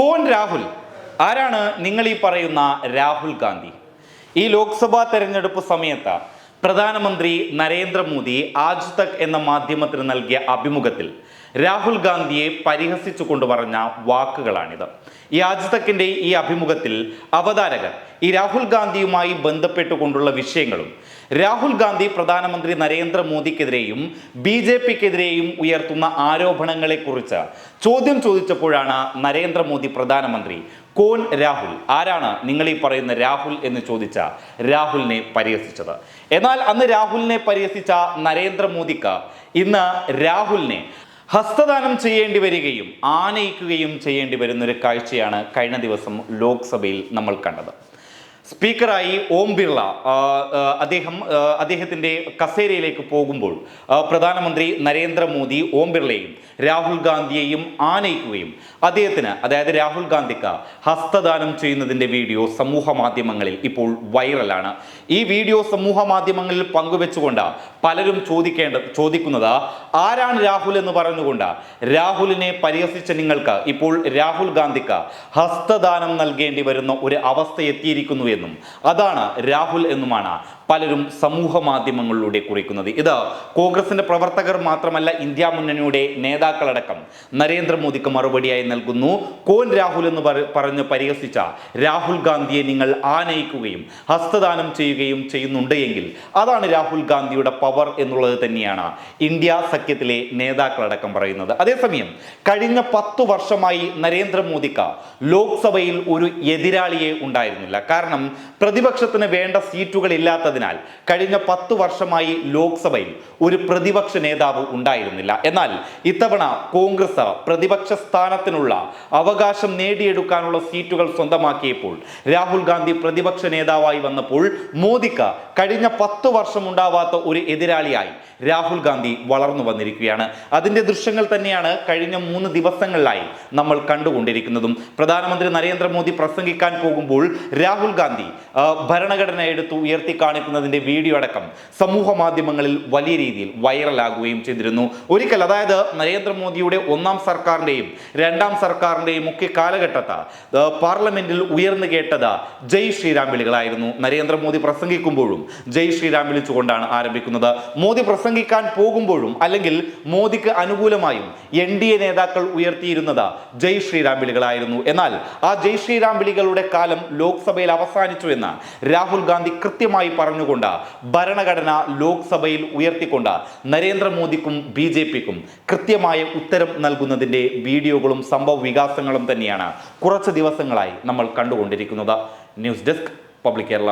കോൻ രാഹുൽ. ആരാണ് നിങ്ങൾ ഈ പറയുന്ന രാഹുൽ ഗാന്ധി? ഈ ലോക്സഭാ തെരഞ്ഞെടുപ്പ് സമയത്ത് പ്രധാനമന്ത്രി നരേന്ദ്രമോദി ആജ് തക് എന്ന മാധ്യമത്തിന് നൽകിയ അഭിമുഖത്തിൽ രാഹുൽ ഗാന്ധിയെ പരിഹസിച്ചുകൊണ്ട് പറഞ്ഞ വാക്കുകളാണിത്. ഈ ആജ് ഈ അഭിമുഖത്തിൽ അവതാരകർ ഈ രാഹുൽ ഗാന്ധിയുമായി ബന്ധപ്പെട്ടുകൊണ്ടുള്ള വിഷയങ്ങളും രാഹുൽ ഗാന്ധി പ്രധാനമന്ത്രി നരേന്ദ്രമോദിക്കെതിരെയും ബി ജെ പിക്കെതിരെയും ഉയർത്തുന്ന ആരോപണങ്ങളെക്കുറിച്ച് ചോദ്യം ചോദിച്ചപ്പോഴാണ് നരേന്ദ്രമോദി പ്രധാനമന്ത്രി കോൻ രാഹുൽ. ആരാണ് നിങ്ങൾ ഈ പറയുന്ന രാഹുൽ എന്ന് ചോദിച്ച രാഹുലിനെ പരിഹസിച്ചത്? എന്നാൽ അന്ന് രാഹുലിനെ പരിഹസിച്ച നരേന്ദ്രമോദിക്ക് ഇന്ന് രാഹുലിനെ ഹസ്തദാനം ചെയ്യേണ്ടി വരികയും ആനയിക്കുകയും ചെയ്യേണ്ടി വരുന്ന ഒരു കാഴ്ചയാണ് കഴിഞ്ഞ ദിവസം ലോക്സഭയിൽ നമ്മൾ കണ്ടത്. സ്പീക്കറായി ഓം ബിർള അദ്ദേഹം അദ്ദേഹത്തിന്റെ കസേരയിലേക്ക് പോകുമ്പോൾ പ്രധാനമന്ത്രി നരേന്ദ്രമോദി ഓം ബിർളയെയും രാഹുൽ ഗാന്ധിയെയും ആനയിക്കുകയും അദ്ദേഹത്തിന് അതായത് രാഹുൽ ഗാന്ധിക്ക് ഹസ്തദാനം ചെയ്യുന്നതിന്റെ വീഡിയോ സമൂഹ മാധ്യമങ്ങളിൽ ഇപ്പോൾ വൈറലാണ്. ഈ വീഡിയോ സമൂഹ മാധ്യമങ്ങളിൽ പങ്കുവെച്ചുകൊണ്ട് പലരും ചോദിക്കേണ്ട ചോദിക്കുന്നത് ആരാണ് രാഹുൽ എന്ന് പറഞ്ഞുകൊണ്ട് രാഹുലിനെ പരിഹസിച്ച നിങ്ങൾക്ക് ഇപ്പോൾ രാഹുൽ ഗാന്ധിക്ക് ഹസ്തദാനം നൽകേണ്ടി വരുന്ന ഒരു അവസ്ഥ എത്തിയിരിക്കുന്നു എന്നും അതാണ് രാഹുൽ എന്നുമാണ് പലരും സമൂഹ മാധ്യമങ്ങളിലൂടെ കുറിക്കുന്നത്. ഇത് കോൺഗ്രസിന്റെ പ്രവർത്തകർ മാത്രമല്ല ഇന്ത്യ മുന്നണിയുടെ നേതാക്കളടക്കം നരേന്ദ്രമോദിക്ക് മറുപടിയായി നൽകുന്നു. കോൻ രാഹുൽ എന്ന് പറ- പറഞ്ഞ് പരിഹസിച്ച രാഹുൽ ഗാന്ധിയെ നിങ്ങൾ ആനയിക്കുകയും ഹസ്തദാനം ചെയ്യുകയും ചെയ്യുന്നുണ്ട് എങ്കിൽ അതാണ് രാഹുൽ ഗാന്ധിയുടെ എന്നുള്ളത് തന്നെയാണ് ഇന്ത്യ സഖ്യത്തിലെ നേതാക്കളടക്കം പറയുന്നത്. അതേസമയം കഴിഞ്ഞ പത്തു വർഷമായി നരേന്ദ്രമോദിക്ക് ലോക്സഭയിൽ ഒരു എതിരാളിയെ ഉണ്ടായിരുന്നില്ല. കാരണം പ്രതിപക്ഷത്തിന് വേണ്ട സീറ്റുകൾ ഇല്ലാത്തതിനാൽ കഴിഞ്ഞ പത്തു വർഷമായി ലോക്സഭയിൽ ഒരു പ്രതിപക്ഷ നേതാവ് ഉണ്ടായിരുന്നില്ല. എന്നാൽ ഇത്തവണ കോൺഗ്രസ് പ്രതിപക്ഷ സ്ഥാനത്തിനുള്ള അവകാശം നേടിയെടുക്കാനുള്ള സീറ്റുകൾ സ്വന്തമാക്കിയപ്പോൾ രാഹുൽ ഗാന്ധി പ്രതിപക്ഷ നേതാവായി വന്നപ്പോൾ മോദിക്ക് കഴിഞ്ഞ പത്ത് വർഷം ഉണ്ടാവാത്ത ഒരു എതിരാളിയായി രാഹുൽ ഗാന്ധി വളർന്നു വന്നിരിക്കുകയാണ്. അതിന്റെ ദൃശ്യങ്ങൾ തന്നെയാണ് കഴിഞ്ഞ മൂന്ന് ദിവസങ്ങളിലായി നമ്മൾ കണ്ടുകൊണ്ടിരിക്കുന്നതും. പ്രധാനമന്ത്രി നരേന്ദ്രമോദി പ്രസംഗിക്കാൻ പോകുമ്പോൾ രാഹുൽ ഗാന്ധി ഭരണഘടന എടുത്ത് ഉയർത്തി കാണിക്കുന്നതിന്റെ വീഡിയോ അടക്കം സമൂഹ മാധ്യമങ്ങളിൽ വലിയ രീതിയിൽ വൈറലാകുകയും ചെയ്തിരുന്നു. ഒരിക്കൽ അതായത് നരേന്ദ്രമോദിയുടെ ഒന്നാം സർക്കാരിന്റെയും രണ്ടാം സർക്കാരിന്റെയും ഒക്കെ കാലഘട്ടത്ത് പാർലമെന്റിൽ ഉയർന്നു കേട്ടത് ജയ് ശ്രീരാം വിളികളായിരുന്നു. നരേന്ദ്രമോദി പ്രസംഗിക്കുമ്പോഴും ജയ് ശ്രീരാം വിളിച്ചുകൊണ്ടാണ് ആരംഭിക്കുന്നത്. മോദി പ്രസംഗിക്കാൻ പോകുമ്പോഴും അല്ലെങ്കിൽ മോദിക്ക് അനുകൂലമായും എൻ ഡി എ നേതാക്കൾ ഉയർത്തിയിരുന്നത് ജയ് ശ്രീരാം വിളികളായിരുന്നു. എന്നാൽ ആ ജയ് ശ്രീരാം വിളികളുടെ കാലം ലോക്സഭയിൽ അവസാനിച്ചു എന്ന് രാഹുൽ ഗാന്ധി കൃത്യമായി പറഞ്ഞുകൊണ്ട് ഭരണഘടന ലോക്സഭയിൽ ഉയർത്തിക്കൊണ്ട് നരേന്ദ്രമോദിക്കും ബി ജെ പിക്കും കൃത്യമായ ഉത്തരം നൽകുന്നതിന്റെ വീഡിയോകളും സംഭവ വികാസങ്ങളും തന്നെയാണ് കുറച്ച് ദിവസങ്ങളായി നമ്മൾ കണ്ടുകൊണ്ടിരിക്കുന്നത്. News desk public Kerala.